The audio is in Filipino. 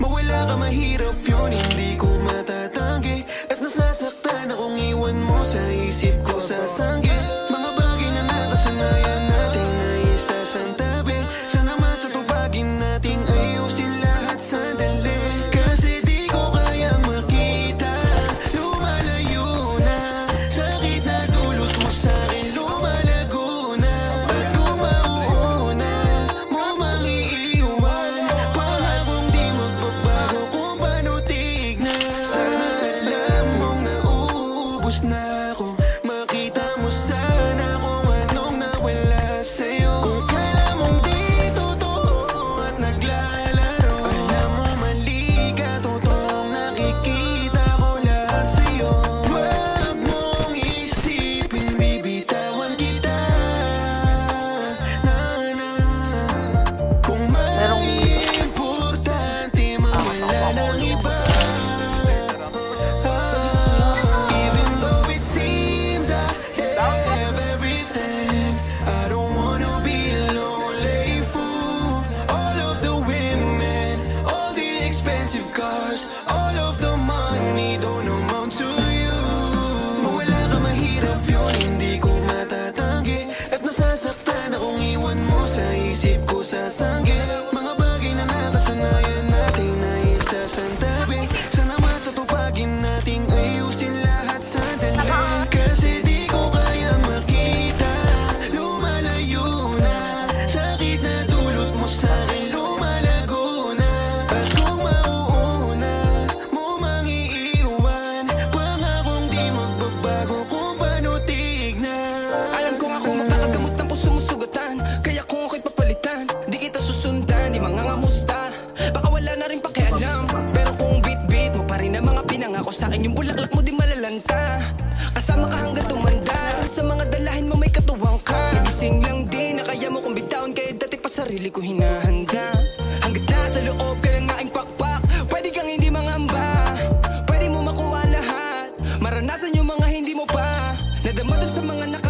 Mawala ka mahirap yun, hindi ko nauubos na expensive cars All of the money don't amount to you. Mawala ka mahirap yun, hindi ko matatanggi At nasasaktan akong iwan mo sa isip ko Mga na rin pakialam. Pero kung bit-bit mo pa rin ang mga pinangako sa akin Yung bulaklak mo di malalanta. Kasama ka hanggang tumanda. Sa mga dalahin mo may katuwang ka. Nagising lang din na kaya mo kong bitawan Kaya dati pa sarili ko hinahanda. Hanggat nasa loob ka lang aking pakpak Pwede kang hindi mangamba. Pwede mo makuha lahat. Maranasan yung mga hindi mo pa. Nadama sa mga nakakita